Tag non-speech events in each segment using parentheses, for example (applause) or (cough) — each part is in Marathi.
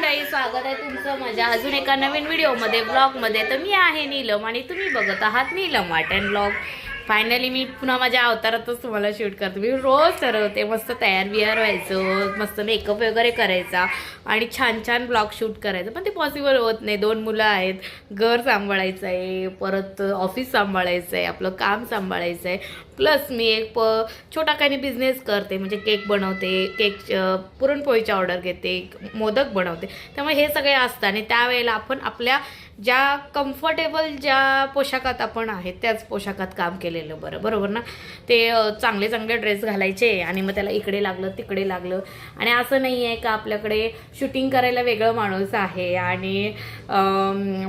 मंडळी स्वागत आहे तुमचं माझ्या अजून एका नवीन व्हिडिओमध्ये ब्लॉगमध्ये तर मी आहे नीलम आणि तुम्ही बघत आहात Neelam art and blog. Finally मी पुन्हा माझ्या अवतारातच तुम्हाला शूट करते. मी रोज ठरवते मस्त तयार बियार व्हायचं मस्त मेकअप वगैरे करायचा आणि छान छान ब्लॉग शूट करायचं. पण ते पॉसिबल होत नाही. दोन मुलं आहेत घर सांभाळायचं आहे परत ऑफिस सांभाळायचं आहे आपलं काम सांभाळायचं आहे प्लस मी एक प छोटा काही बिझनेस करते म्हणजे केक बनवते केक पुरणपोळीची ऑर्डर घेते मोदक बनवते. त्यामुळे हे सगळे असतं आणि त्यावेळेला आपण आपल्या ज्या कम्फर्टेबल ज्या पोशाखात आपण आहेत त्याच पोशाखात काम केलेलं बरं बरोबर ना? ते चांगले चांगले ड्रेस घालायचे आणि मग त्याला इकडे लागलं तिकडे लागलं. आणि असं नाही आहे का आपल्याकडे शूटिंग करायला वेगळं माणूस आहे आणि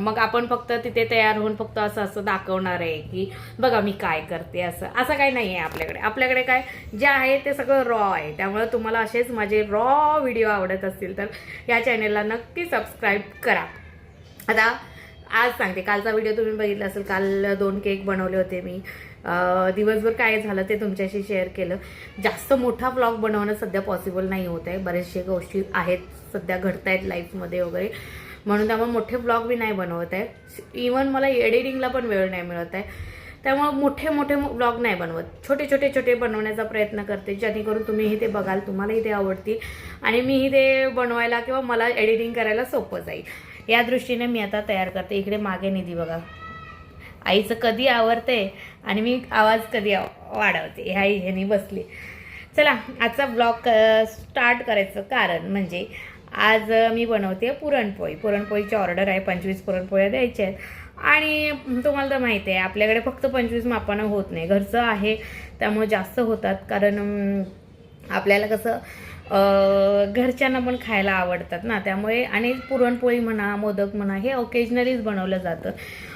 मग आपण फक्त तिथे तयार होऊन फक्त असं असं दाखवणार आहे की बघा मी काय करते असं. असं काही नाही आहे आपल्याकडे. आपल्याकडे काय? जे आहे ते सगळं रॉ आहे. त्यामुळे तुम्हाला असेच माझे रॉ व्हिडिओ आवडत असतील तर या चॅनेलला नक्की सबस्क्राईब करा. आता आज सांगते कालचा व्हिडिओ तुम्ही बघितला असेल काल दोन केक बनवले होते मी. दिवसभर काय झालं ते तुमच्याशी शेअर केलं. जास्त मोठा ब्लॉग बनवणं सध्या पॉसिबल नाही होत आहे. बरेचसे गोष्टी आहेत सध्या घडत आहेत लाईफमध्ये वगैरे. म्हणून त्यामुळे मोठे ब्लॉग मी नाही बनवत आहे. इवन मला एडिटिंगला पण वेळ नाही मिळत आहे. त्यामुळे मोठे मोठे ब्लॉग नाही बनवत. छोटे छोटे छोटे बनवण्याचा प्रयत्न करते. जेणेकरून तुम्हीही ते बघाल तुम्हालाही ते आवडतील. आणि मीही ते बनवायला किंवा मला एडिटिंग करायला सोपं जाईल. या दृष्टीने मी आता तयार करते. इकडे मागे निधी बघा. आईचं कधी आवडते आणि मी आवाज कधी वाढवते. ह्या ह्यानी बसली. चला आजचा ब्लॉग स्टार्ट करायचं कारण म्हणजे आज मी बनवते पुरणपोळी. पुरणपोळीची ऑर्डर आहे. पंचवीस पुरणपोळ्या द्यायच्या आहेत. आणि तुम्हाला तर माहिती आहे आपल्याकडे फक्त पंचवीस मापानं होत नाही. घरचं आहे त्यामुळे जास्त होतात. कारण आपल्याला कसं घरच्यांना पण खायला आवडतात ना त्यामुळे आणि पुरणपोळी म्हणा मोदक म्हणा हे ओकेजनलीच बनवलं जातं.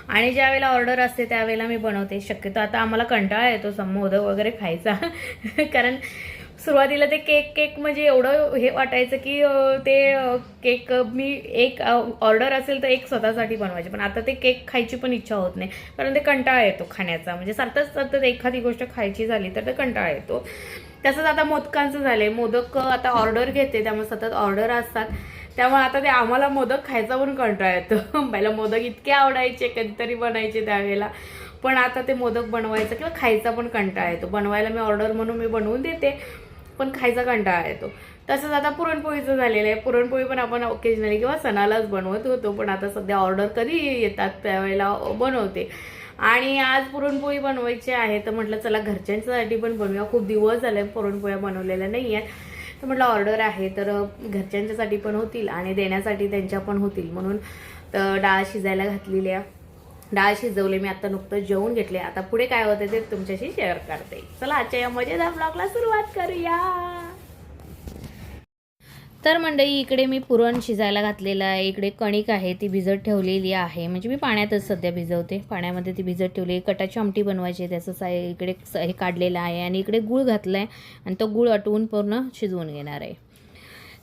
आणि ज्या वेळेला ऑर्डर असते त्यावेळेला मी बनवते. शक्यतो आता आम्हाला कंटाळा येतो सम मोदक वगैरे खायचा. (laughs) कारण सुरुवातीला ते केक केक म्हणजे एवढं हे वाटायचं की ते केक मी एक ऑर्डर असेल तर एक स्वतःसाठी बनवायचे. पण आता ते केक खायची पण इच्छा होत नाही. कारण ते कंटाळा येतो खाण्याचा. म्हणजे सतत सतत एखादी गोष्ट खायची झाली तर ते कंटाळा येतो. तसंच आता मोदकांचं झालंय. मोदक आता ऑर्डर घेते त्यामुळे सतत ऑर्डर असतात. त्यामुळे आता ते आम्हाला मोदक खायचा पण कंटाळा येतो. (laughs) पहिला मोदक इतके आवडायचे कधीतरी बनायचे त्यावेळेला. पण आता ते मोदक बनवायचं किंवा खायचा पण कंटाळा येतो. बनवायला मी ऑर्डर म्हणून मी बनवून देते पण खायचा कंटाळा येतो. तसंच आता पुरणपोळीचं झालेलं आहे. पुरणपोळी पण आपण ओकेजनली किंवा सणालाच बनवत होतो पण आता सध्या ऑर्डर कधी येतात त्यावेळेला बनवते. आणि आज पुरणपोळी बनवायची आहे तर म्हटलं चला घरच्यांच्यासाठी पण बनवूया. खूप दिवस झाले पुरणपोळ्या बनवलेल्या नाही आहेत. तर म्हटलं ऑर्डर आहे तर घरच्यांच्यासाठी पण होतील आणि देण्यासाठी त्यांच्या पण होतील म्हणून तर डाळ शिजायला घातलेली आहे. डाळ शिजवले मी आता नुकतं जेवून घेतले. आता पुढे काय होते ते तुमच्याशी शेअर करते. चला आजच्या या मजेदार ब्लॉगला सुरुवात करूया. तर मंडई इकडे मी पुरण शिजायला घातलेलं आहे. इकडे कणिक आहे ती भिजत ठेवलेली आहे. म्हणजे मी पाण्यातच सध्या भिजवते. पाण्यामध्ये ती भिजत ठेवली कटाची आमटी बनवायची आहे. त्याचं साय इकडे स- हे काढलेलं आहे आणि इकडे गूळ घातलं आहे आणि तो गूळ आटवून पूर्ण शिजवून घेणार आहे.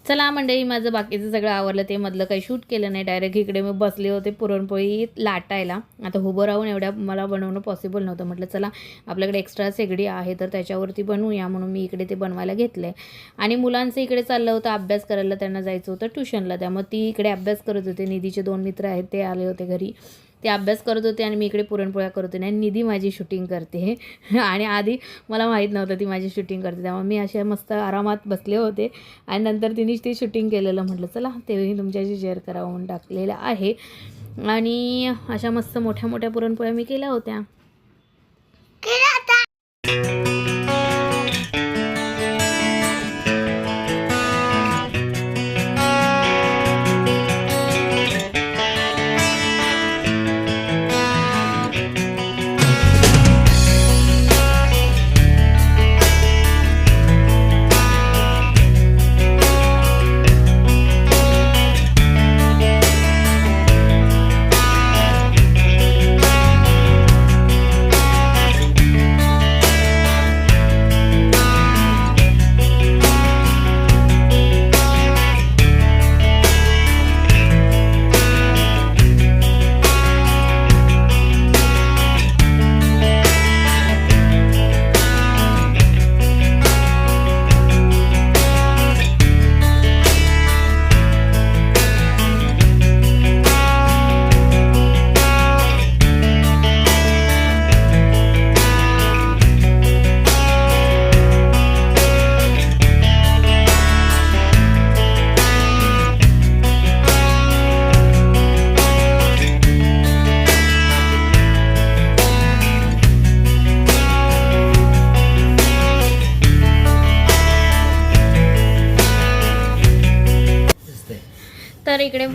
चला मंडळी माझं बाकीचं सगळं आवरलं ते मधलं काही शूट केलं नाही. डायरेक्ट इकडे मी बसले होते पुरणपोळी लाटायला. आता उभं राहून एवढ्या मला बनवणं पॉसिबल नव्हतं. म्हटलं चला आपल्याकडे एक्स्ट्रा शेगडी आहे तर त्याच्यावरती बनवूया. म्हणून मी इकडे ते बनवायला घेतलं आहे आणि मुलांचं इकडे चाललं होतं अभ्यास करायला त्यांना जायचं होतं ट्युशनला त्यामुळे ती इकडे अभ्यास करत होते. निधीचे दोन मित्र आहेत ते आले होते घरी. ते अभ्यास करत होते आणि मी इकडे पुरणपोळ्या करत होते. आणि निधी माझी शूटिंग करते. (laughs) आणि आधी मला माहीत नव्हतं ती माझी शूटिंग करते. त्यामुळे मी अशा मस्त आरामात बसले होते. आणि नंतर तिनेच ते शूटिंग केलेलं म्हटलं चला तेही तुमच्याशी शेअर करावं म्हणून टाकलेलं आहे. आणि अशा मस्त मोठ्या मोठ्या पुरणपोळ्या मी केल्या होत्या.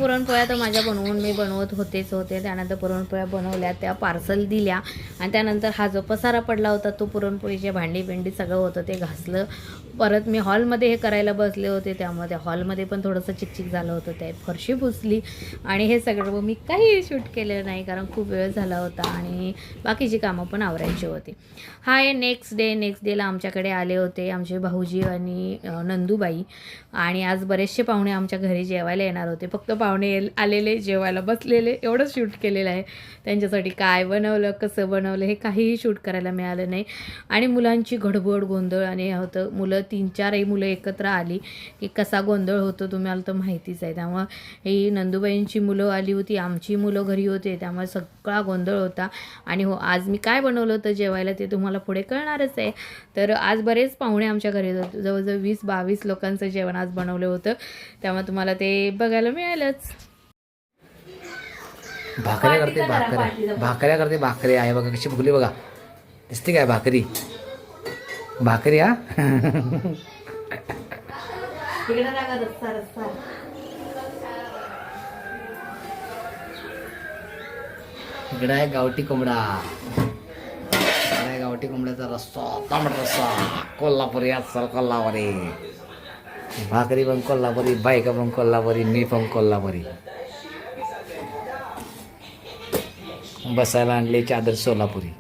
पुरणपोळ्या तर माझ्या बनवून मी बनवत होतेच होते. त्यानंतर पुरणपोळ्या बनवल्या त्या पार्सल दिल्या आणि त्यानंतर हा जो पसारा पडला होता तो पुरणपोळीचे भांडी बिंडी सगळं होतं ते घासलं. परत मी हॉलमध्ये हे करायला बसले होते त्यामुळे त्या हॉलमध्ये पण थोडंसं चिकचिक झालं होतं ते फरशी पुसली आणि हे सगळं मी काही शूट केलं नाही कारण खूप वेळ झाला होता आणि बाकीची कामं पण आवरायची होती. हा आहे नेक्स्ट डे नेक्स्ट डेला आमच्याकडे आले होते आमचे भाऊजी आणि नंदूबाई. आणि आज बरेचसे पाहुणे आमच्या घरी जेवायला येणार होते. फक्त पाहुणे पाहुणे आलेले जेवायला बसलेले एवढंच शूट केलेलं आहे. त्यांच्यासाठी काय बनवलं कसं बनवलं हे काहीही शूट करायला मिळालं नाही. आणि मुलांची घडबड गोंधळ आणि होतं मुलं तीन चारही मुलं एकत्र आली की कसा गोंधळ होतो तुम्हाला तर माहितीच आहे. त्यामुळं ही नंदूबाईंची मुलं आली होती आमची मुलं घरी होते त्यामुळे सगळा गोंधळ होता. आणि हो आज मी काय बनवलं होतं जेवायला ते तुम्हाला पुढे कळणारच आहे. तर आज बरेच पाहुणे आमच्या घरी जवळजवळ वीस बावीस लोकांचं जेवण आज बनवलं होतं. त्यामुळे तुम्हाला ते बघायला मिळालंच. भाकऱ्या करते भाकऱ्या. भाकऱ्या करते भाकरी. आहे बघा कशी फुगली बघा. दिसते काय भाकरी? भाकरी हा? इकडे आहे गावठी कोंबडा. आहे गावठी कोंबड्याचा रस्सा. तांबडा रस्सा. कोल्हापुरी अस्सल कोल्हापुरी. भाकरी पण कोल्हापुरी बायका पण कोल्हापुरी मी पण कोल्हापुरी. बसायला आणले चादर सोलापुरी.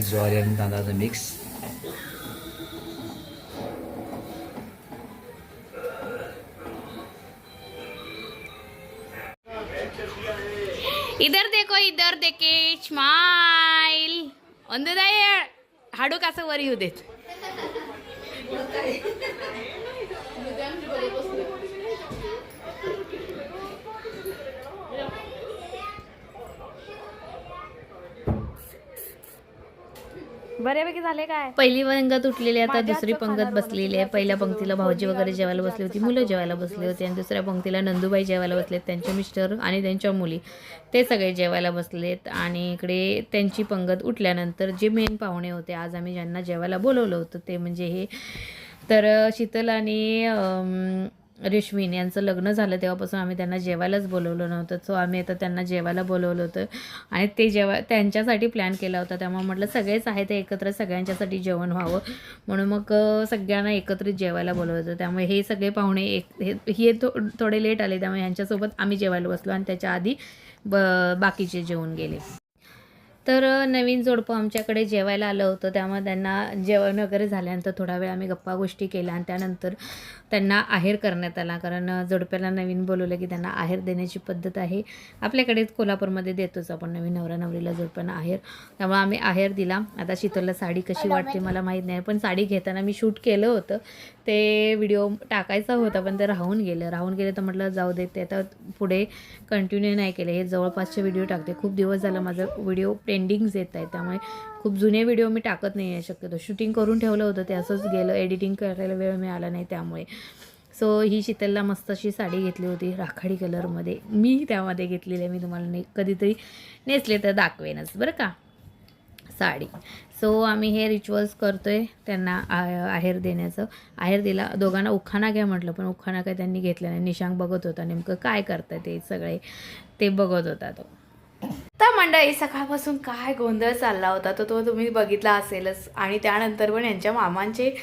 ज्वारी आणि तांदळाचं मिक्स इधर देखो इधर देखे स्माइल अंधदा हाडू कसं वर येऊ देत. बऱ्यापैकी झाले काय? पहिली पंगत उठलेली आता दुसरी पंगत बसलेली आहे. पहिल्या पंक्तीला भाऊजी वगैरे जेवायला बसली होती मुलं जेवायला बसली होती आणि दुसऱ्या पंक्तीला नंदूबाई जेवायला बसलेत त्यांचे मिस्टर आणि त्यांच्या मुली. ते सगळे जेवायला बसलेत आणि इकडे त्यांची पंगत उठल्यानंतर जे मेन पाहुणे होते आज आम्ही ज्यांना जेवायला बोलवलं होतं ते म्हणजे हे. तर शीतल आणि रेश्मीन यांचं लग्न झालं तेव्हापासून आम्ही त्यांना जेवायलाच बोलवलं नव्हतं. सो आम्ही आता त्यांना जेवायला बोलवलं होतं. आणि ते जेव्हा त्यांच्यासाठी प्लॅन केला होता त्यामुळे म्हटलं सगळेच आहे ते एकत्र सगळ्यांच्यासाठी जेवण व्हावं. म्हणून मग सगळ्यांना एकत्रित जेवायला बोलवलं होतं. त्यामुळे हे सगळे पाहुणे एक हे हे थो थोडे लेट आले त्यामुळे यांच्यासोबत आम्ही जेवायला बसलो आणि त्याच्या आधी ब बाकीचे जेवून गेले. तर नवीन जोडपं आमच्याकडे जेवायला आलं होतं. त्यामुळे त्यांना जेवण वगैरे झाल्यानंतर थोडा वेळ आम्ही गप्पा गोष्टी केल्या आणि त्यानंतर त्यांना आहेर करण्यात आला. कारण जोडप्याला नवीन बोलवलं की त्यांना आहेर देण्याची पद्धत आहे. आपल्याकडे कोल्हापूरमध्ये देतोच आपण नवीन नवरा नवरीला जोडप्यांना आहेर. त्यामुळे आम्ही आहेर दिला. आता शीतलला साडी कशी वाटते मला माहीत नाही. पण साडी घेताना मी शूट केलं होतं. ते व्हिडिओ टाकायचा होता पण ते राहून गेलं. राहून गेलं तर म्हटलं जाऊ दे ते आता पुढे कंटिन्यू नाही केले. हे जवळपासचे व्हिडिओ टाकते. खूप दिवस झालं माझं व्हिडिओ पेंडिंग्स येत आहे त्यामुळे खूप जुने व्हिडिओ मी टाकत नाही आहे शक्यतो. शूटिंग करून ठेवलं होतं ते असंच गेलं. एडिटिंग करायला वेळ मिळाला नाही त्यामुळे. सो ही शीतलला मस्त अशी साडी घेतली होती राखाडी कलरमध्ये मी त्यामध्ये घेतलेली आहे. मी तुम्हाला ने कधीतरी नेसले तर दाखवेनच बरं का? साडी. सो आम्ही हे रिच्युअल्स करतो आहे त्यांना आ- आहेर देण्याचं. आहेर दिला. दोघांना उखाणा घ्या म्हटलं पण उखाणा काय त्यांनी घेतला नाही. निशांक बघत होता नेमकं काय करतं ते सगळे. ते बघत होता तो. तर मंडळी सकाळपासून काय गोंधळ चालला होता तो तो तुम्ही बघितला असेलच. आणि त्यानंतर पण यांच्या मामांचे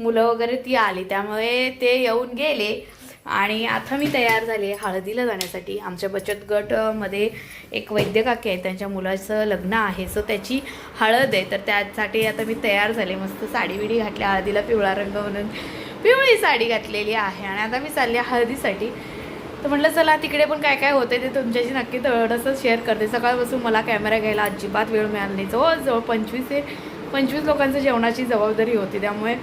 मुलं वगैरे ती आली. त्यामुळे ते येऊन गेले. आणि आता मी तयार झाले हळदीला जाण्यासाठी. आमच्या बचत गटमध्ये एक वैद्य काकी आहे त्यांच्या मुलाचं लग्न आहे. सो त्याची हळद आहे. तर त्यासाठी आता मी तयार झाले. मस्त साडी बिडी घातल्या. हळदीला पिवळा रंग म्हणून पिवळी साडी घातलेली आहे. आणि आता मी चालले हळदीसाठी. तर म्हटलं चला तिकडे पण काय काय होते ते तुमच्याशी नक्की थोडंसं शेअर करते. सकाळपासून मला कॅमेरा घ्यायला अजिबात वेळ मिळाला नाही. जवळजवळ पंचवीस ते पंचवीस लोकांचं जेवणाची जबाबदारी होती. त्यामुळे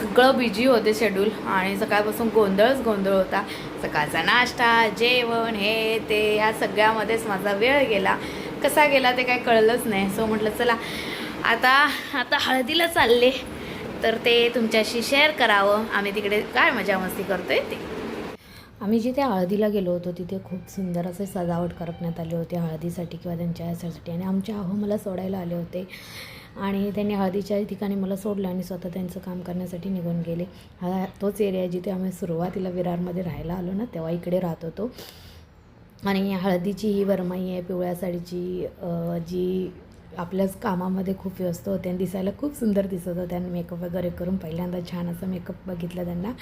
सगळं बिझी होते शेड्यूल आणि सकाळपासून गोंधळच गोंधळ होता. सकाळचा नाश्ता जेवण हे ते ह्या सगळ्यामध्येच माझा वेळ गेला. कसा गेला ते काय कळलंच नाही. सो म्हटलं चला आता आता हळदीला चालले. तर ते तुमच्याशी शेअर करावं. आम्ही तिकडे काय मजा मस्ती करतोय ते. आम्ही जिथे हळदीला गेलो होतो तिथे खूप सुंदर असे सजावट करण्यात आली होती हळदीसाठी किंवा त्यांच्या ह्यासाठी आणि आमच्या आहो मला सोडायला आले होते. आणि त्यांनी हळदीच्या ठिकाणी मला सोडलं आणि स्वतः त्यांचं काम करण्यासाठी निघून गेले. हा तोच एरिया जिथे आम्ही सुरुवातीला विरारमध्ये राहायला आलो ना तेव्हा इकडे राहत होतो. आणि हळदीची ही वरमाई आहे पिवळ्या साडीची जी आपल्याच कामामध्ये खूप व्यस्त होते आणि दिसायला खूप सुंदर दिसत होत्या आणि मेकअप वगैरे करून पहिल्यांदा छान असं मेकअप बघितलं त्यांना.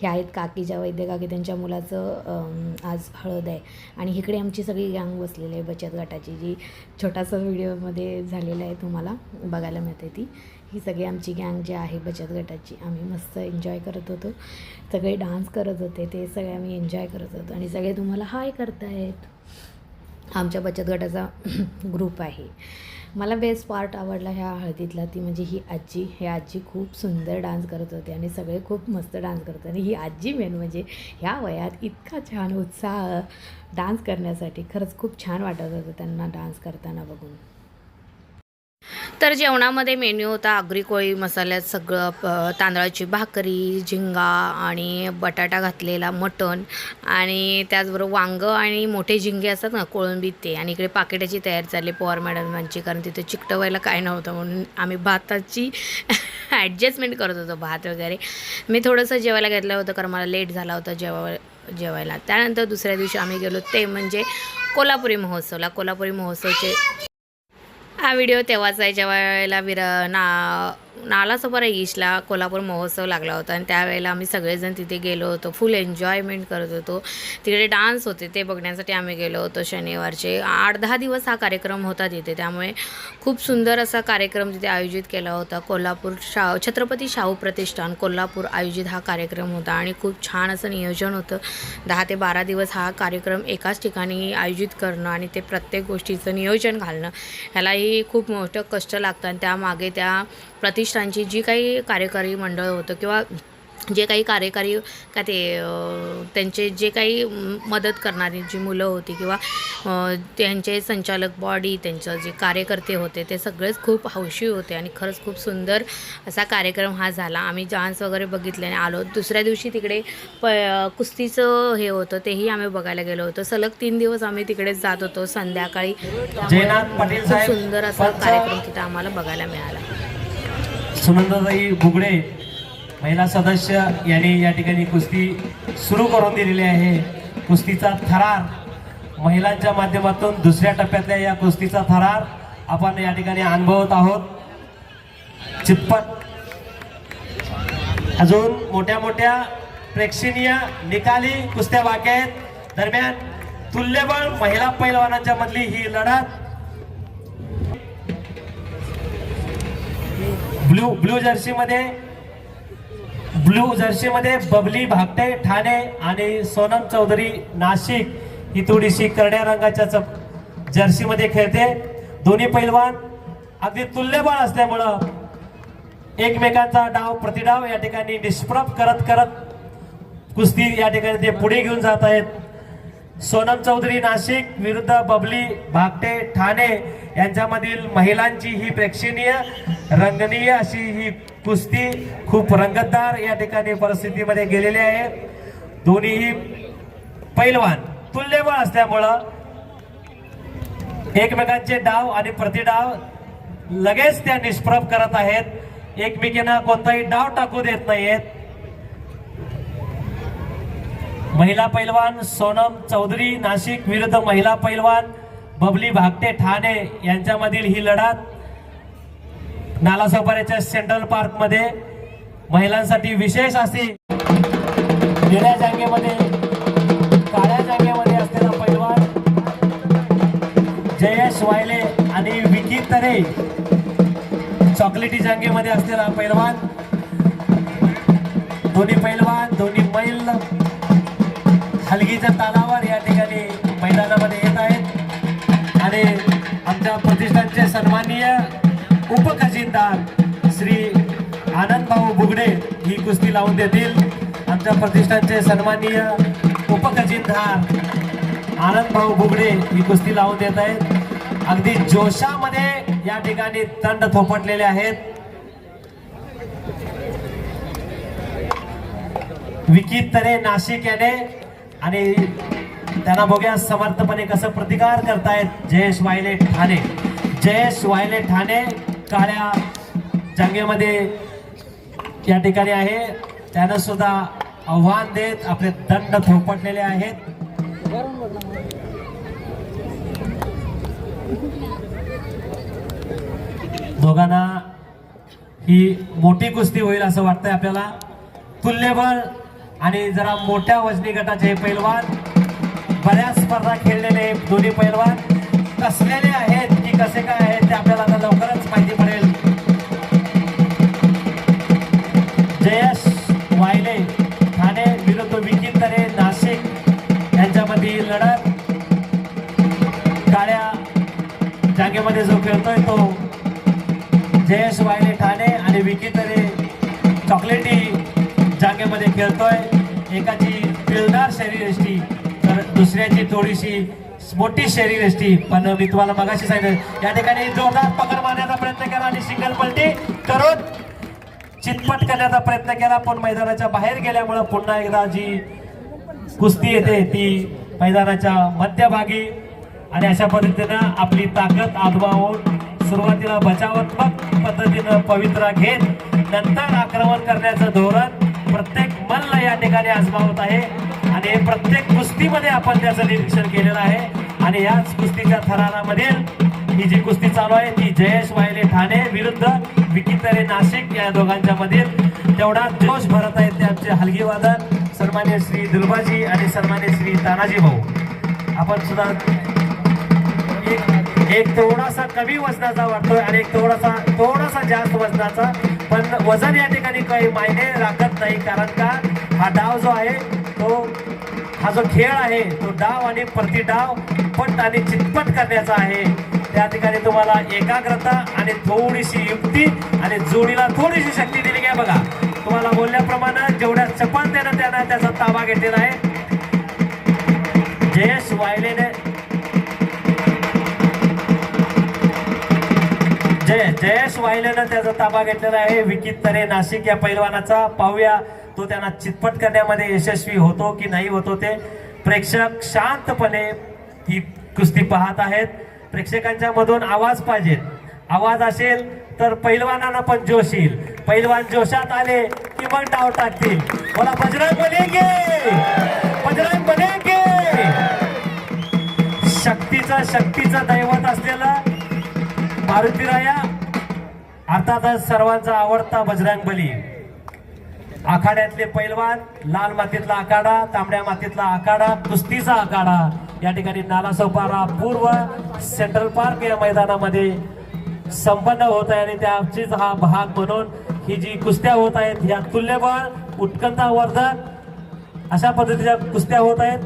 ह्या आहेत काकीच्या वैद्य काकी त्यांच्या मुलाचं आज हळद आहे. आणि इकडे आमची सगळी गँग बसलेली आहे बचत गटाची जी छोटासा व्हिडिओमध्ये झालेला आहे तुम्हाला बघायला मिळते ती. ही सगळी आमची गँग जी आहे बचत गटाची आम्ही मस्त एन्जॉय करत होतो. सगळे डान्स करत होते ते सगळे आम्ही एन्जॉय करत होतो. आणि सगळे तुम्हाला हाय करतायत. आमच्या बचत गटाचा (clears throat) ग्रुप आहे. मला बेस्ट पार्ट आवडला ह्या हळदीतला ती म्हणजे ही आजी. हे आजी खूप सुंदर डान्स करत होते आणि सगळे खूप मस्त डान्स करत होते. आणि ही आजी मेन म्हणजे ह्या वयात इतका छान उत्साह डान्स करण्यासाठी खरंच खूप छान वाटत होतं त्यांना डान्स करताना बघून. तर जेवणामध्ये मेन्यू होता आगरी कोळी मसाल्यात सगळं प- तांदळाची भाकरी झिंगा आणि बटाटा घातलेला मटण आणि त्याचबरोबर वांगं आणि मोठे झिंगे असतात ना कोळंबी ते. आणि इकडे पाकिटाची तयारी चालली पवार मॅडमांची कारण तिथे चिकटवायला काय नव्हतं म्हणून आम्ही भाताची (laughs) ॲडजस्टमेंट करत होतो भात वगैरे. मी थोडंसं जेवायला घेतलं होतं कारण मला लेट झाला होता जेवा जेवायला. त्यानंतर दुसऱ्या दिवशी आम्ही गेलो ते म्हणजे कोल्हापुरी महोत्सवला. कोल्हापुरी महोत्सवचे हा व्हिडिओ तेव्हाच आहे ज्या वेळेला विर ना नालासोपारा ईशला कोल्हापूर महोत्सव लागला होता आणि त्यावेळेला आम्ही सगळेजण तिथे गेलो होतो. फुल एन्जॉयमेंट करत होतो. तिकडे डान्स होते ते बघण्यासाठी आम्ही गेलो होतो शनिवारचे. आठ दहा दिवस हा कार्यक्रम होता तिथे. त्यामुळे खूप सुंदर असा कार्यक्रम तिथे आयोजित केला होता. कोल्हापूर शा छत्रपती शाहू प्रतिष्ठान कोल्हापूर आयोजित हा कार्यक्रम होता आणि खूप छान असं नियोजन होतं. दहा ते बारा दिवस हा कार्यक्रम एकाच ठिकाणी आयोजित करणं आणि ते प्रत्येक गोष्टीचं नियोजन घालणं ह्यालाही खूप मोठं कष्ट लागतं. आणि त्यामागे त्या प्रतिष्ठानची जी काही कार्यकारी मंडळ होतं किंवा जे काही कार्यकारी का ते त्यांचे जे काही मदत करणारी जी मुलं होती किंवा त्यांचे संचालक बॉडी त्यांचं जे कार्यकर्ते होते ते सगळेच खूप हौशी होते आणि खरंच खूप सुंदर असा कार्यक्रम हा झाला. आम्ही डान्स वगैरे बघितले आणि आलो. दुसऱ्या दिवशी तिकडे प कुस्तीचं हे होतं तेही आम्ही बघायला गेलो होतो. सलग तीन दिवस आम्ही तिकडेच जात होतो. संध्याकाळी खूप सुंदर असा कार्यक्रम तिथे आम्हाला बघायला मिळाला. सुनंदाताई बुगडे महिला सदस्य यांनी या ठिकाणी कुस्ती सुरू करून दिलेली आहे. कुस्तीचा थरार महिलांच्या माध्यमातून दुसऱ्या टप्प्यातल्या या कुस्तीचा थरार आपण या ठिकाणी अनुभवत आहोत. चितपट. अजून मोठ्या मोठ्या प्रेक्षणीय निकाली कुस्त्या बाकी आहेत दरम्यान तुल्यबळ महिला पैलवानांच्या मधली ही लढत. ब्लू ब्लू जर्सी मध्ये ब्लू जर्सी मध्ये बबली भागटे ठाणे आणि सोनम चौधरी नाशिक ही थोडीशी करड्या रंगाच्या चप जर्सीमध्ये खेळते. दोन्ही पैलवान अगदी तुल्यबळ असल्यामुळं एकमेकांचा डाव प्रतिडाव या ठिकाणी निष्प्रभ करत करत कुस्ती या ठिकाणी ते पुढे घेऊन जात आहेत. सोनम चौधरी नाशिक विरुद्ध बबली भागटे ठाणे यांच्यामधील महिलांची ही प्रेक्षणीय रंगनीय अशी ही कुस्ती खूप रंगतदार या ठिकाणी परिस्थितीमध्ये गेलेली आहे. दोन्हीही पैलवान तुल्यबळ असल्यामुळं एकमेकांचे डाव आणि प्रतिडाव लगेच त्या निष्प्रभ करत आहेत. एकमेकींना कोणताही डाव टाकू देत नाहीयेत. महिला पैलवान सोनम चौधरी नाशिक विरुद्ध महिला पैलवान बबली भागटे ठाणे यांच्यामधील ही लढत नालासोपाऱ्याच्या सेंट्रल पार्कमध्ये महिलांसाठी विशेष अशी निळ्या जांगेमध्ये काळ्या जांगेमध्ये असलेला पैलवान जयेश वायले आणि विकी तरे चॉकलेटी जांगेमध्ये असलेला पैलवान. दोन्ही पैलवान दोन्ही मैल हलगीच्या तालावर या ठिकाणी मैदानामध्ये येत आहेत. आणि आमच्या प्रतिष्ठानचे सन्माननीय उपखजिनदार श्री आनंदभाऊ बुगडे ही कुस्ती लावून देतील. आमच्या प्रतिष्ठानचे सन्माननीय उपखजिनदार आनंदभाऊ बुगडे ही कुस्ती लावून देत आहेत. अगदी जोशामध्ये या ठिकाणी दंड थोपटलेले आहेत. विकी तरे नाशिक याने आणि त्यांना बघूया समर्थपणे कसं प्रतिकार करतायत जयेश वायले ठाणे. जयेश वायले ठाणे काळ्या जांगेमध्ये या ठिकाणी आहे. त्यानं सुद्धा आव्हान देत आपले दंड थोपटलेले आहेत. दोघांना ही मोठी कुस्ती होईल असं वाटतंय आपल्याला. तुल्यबळ आणि जरा मोठ्या वजनी गटाचे हे पैलवान बऱ्याच स्पर्धा खेळलेले दोन्ही पैलवान कसलेले आहेत की कसे काय आहेत ते आपल्याला आता लवकरच माहिती पडेल. जयश वायले ठाणे विरुद्ध विकीन तरे नाशिक यांच्यामधील लढत. काळ्या जागेमध्ये जो खेळतोय तो जयेश वायले ठाणे आणि विकी तरे चॉकलेटी. जागेमध्ये खेळतोय. एकाची पिळदार शरीरयष्टी तर दुसऱ्याची थोडीशी मोठी शरीरयष्टी पण मी तुम्हाला मगाशी सांगितलं या ठिकाणी जोरदार पकड मारण्याचा प्रयत्न केला आणि सिंगल पलटी करून चितपट करण्याचा प्रयत्न केला. पण मैदानाच्या बाहेर गेल्यामुळं पुन्हा एकदा जी कुस्ती येते ती मैदानाच्या मध्यभागी. आणि अशा पद्धतीनं आपली ताकद आजमावून सुरुवातीला बचावात्मक पद्धतीनं पवित्रा घेत नंतर आक्रमण करण्याचं धोरण प्रत्येक मल्ल या ठिकाणी आजमावत आहे. आणि हे प्रत्येक कुस्तीमध्ये आपण त्याचं निरीक्षण केलेलं आहे. आणि याच कुस्तीच्या थरारामधील ही जी कुस्ती चालू आहे ती जयेश वायले ठाणे विरुद्ध विकितरे नाशिक या दोघांच्या मधील तेवढा जोश भरत आहेत ते आमचे हलगीवादन सन्मान्य श्री दुर्बाजी आणि सन्मान्य श्री तानाजी भाऊ. आपण सुद्धा एक थोडासा कमी वजनाचा वाटतोय आणि एक थोडासा थोडासा जास्त वजनाचा. पण वजन या ठिकाणी काही मायने राखत नाही कारण का? हा डाव जो आहे तो हा जो खेळ आहे तो डाव आणि प्रतिडाव पट आणि चितपट करण्याचा आहे. त्या ठिकाणी तुम्हाला एकाग्रता आणि थोडीशी युक्ती आणि जोडीला थोडीशी शक्ती दिली आहे बघा तुम्हाला बोलल्याप्रमाणे जेवढ्या चपळतेनं त्यानं त्याचा ताबा घेतलेला आहे. जयेश वायलेने जय जयेश वाहिलेनं त्याचा ताबा घेतलेला आहे. विकित तरे नाशिक या पैलवानाचा. पाहूया तो त्यांना चितपट करण्यामध्ये यशस्वी होतो की नाही होतो ते. प्रेक्षक शांतपणे ही कुस्ती पाहत आहेत. प्रेक्षकांच्या मधून आवाज पाहिजेत आवाज असेल तर पैलवानांना पण जोश येईल. पैलवान जोशात आले की मग डाव टाकतील. मला बजरंग बनेगे! बजरंग बनेगे! शक्तीचा शक्तीचं दैवत असलेला मारुतीराया अर्थातच सर्वांचा आवडता बजरंग बली. आखाड्यातले पैलवान लाल मातीतला आखाडा तांबड्या मातीतला आखाडा कुस्तीचा आखाडा. या ठिकाणी नालासोपारा पूर्व सेंट्रल पार्क या मैदानामध्ये संपन्न होत आहे आणि त्याचीच हा भाग म्हणून ही जी कुस्त्या होत आहेत ह्या तुल्यबळ उत्कंठावर्धक अशा पद्धतीच्या कुस्त्या होत आहेत.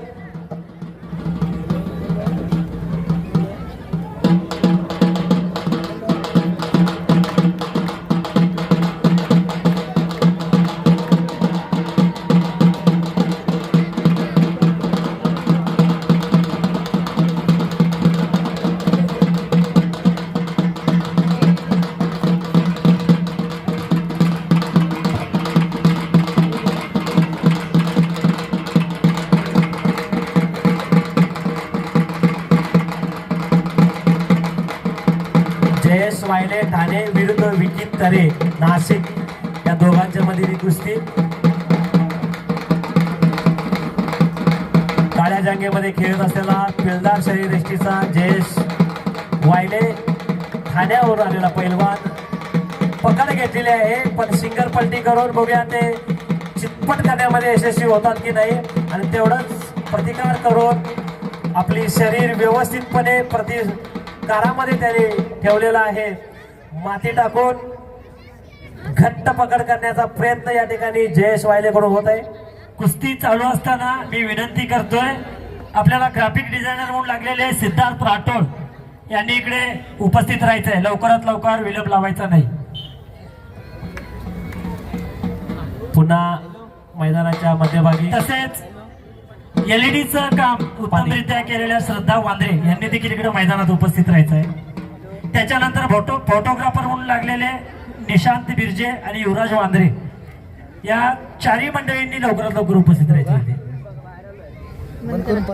पाहिले ठाणे विरुद्ध विकित तरे नाशिक या दोघांच्या मधील ही कुस्ती. काळ्या जांगेमध्ये खेळत असलेला पिलदार शरीरयष्टीचा जयेश वायले ठाण्यावरून आलेला पैलवान. पकड घेतलेली आहे पण सिंगल पलटी करून बघूया ते चितपट करण्यामध्ये यशस्वी होतात की नाही. आणि तेवढंच प्रतिकार करून आपली शरीर व्यवस्थितपणे प्रतिकारामध्ये त्याने ठेवलेलं आहे. माती टाकून घट्ट पकड करण्याचा प्रयत्न या ठिकाणी जयेश वायलेकडून होत आहे कुस्ती चालू असताना मी विनंती करतोय आपल्याला ग्राफिक डिझायनर म्हणून लागलेले सिद्धार्थ राठोड यांनी इकडे उपस्थित राहायचं आहे लवकरात लवकर विलंब लावायचा नाही. पुन्हा मैदानाच्या मध्यभागी तसेच एलईडीचं काम उत्तमरित्या केलेल्या श्रद्धा वांद्रे यांनी देखील इकडे मैदानात उपस्थित राहायचं आहे त्याच्यानंतर फोटो फोटोग्राफर म्हणून लागलेले निशांत बिर्जे आणि युवराज वांद्रे. या चारही मंडळींनी लवकरात लवकर उपस्थित राहायचे होते.